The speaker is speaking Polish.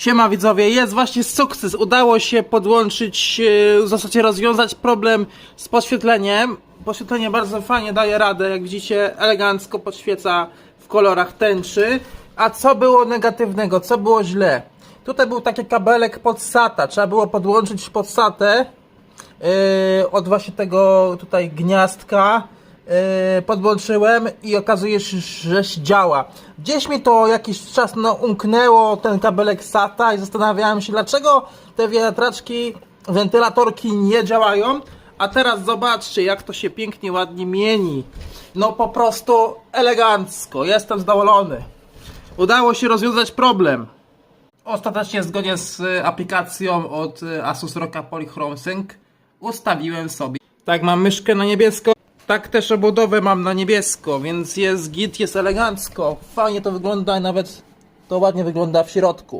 Siema widzowie, jest właśnie sukces. Udało się podłączyć, e, w zasadzie rozwiązać problem z podświetleniem. Podświetlenie bardzo fajnie daje radę, jak widzicie, elegancko podświeca w kolorach tęczy. A co było negatywnego, co było źle? Tutaj był taki kabelek pod SATA, trzeba było podłączyć pod SATę yy, od właśnie tego tutaj gniazdka podłączyłem i okazuje się, że się działa. Gdzieś mi to jakiś czas no, umknęło ten kabelek SATA i zastanawiałem się dlaczego te wiatraczki, wentylatorki nie działają. A teraz zobaczcie jak to się pięknie, ładnie mieni. No po prostu elegancko, jestem zadowolony. Udało się rozwiązać problem. Ostatecznie zgodnie z y, aplikacją od y, Asus ROG'a Polychrome Sync ustawiłem sobie. Tak, mam myszkę na niebiesko. Tak też obudowę mam na niebiesko, więc jest git, jest elegancko. Fajnie to wygląda i nawet to ładnie wygląda w środku.